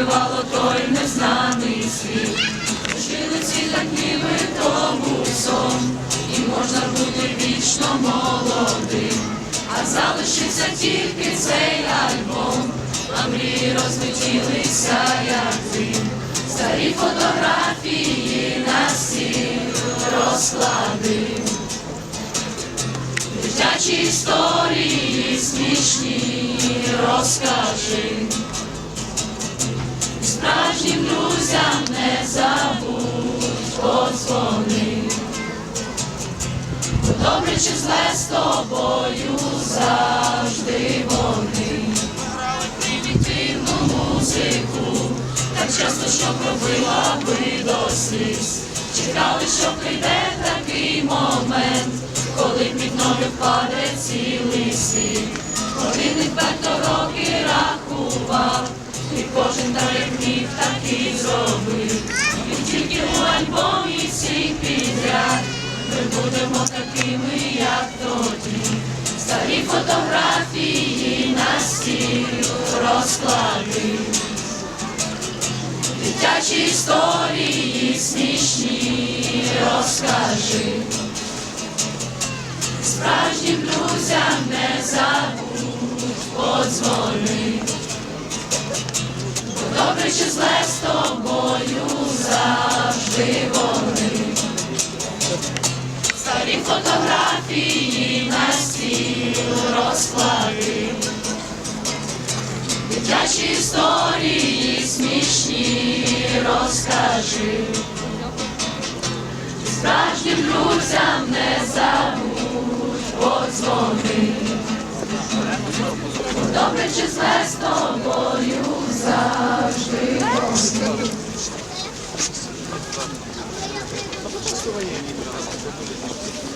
Завоювало той незнаний світ. Жили ці так ніби тому сон, і можна бути вічно молодим, а залишився тільки цей альбом, а мрії розлетілися, як дим. Старі фотографії на стіл розклади. Дитячі історії смішні розкажи. Справжнім друзям не забудь подзвони. Добре чи зле з тобою завжди вони. Примітивну музику, так часто, що пробила би до сліз. Чекали, що прийде такий момент, коли під ноги впаде цілий світ. Годинник варто роки рахував, і кожен так як міг, так зробив. І тільки у альбомі всіх підряд ми будемо такими, як тоді. Старі фотографії на стіл розклади. Дитячі історії смішні розкажи. Справжнім друзям не забудь подзвони. Чи зле з тобою завжди вони. Старі фотографії на стіл розклади. Дитячі історії смішні розкажи. Справжнім друзям не забудь подзвони. Добре чи зле з тобою завжди вони.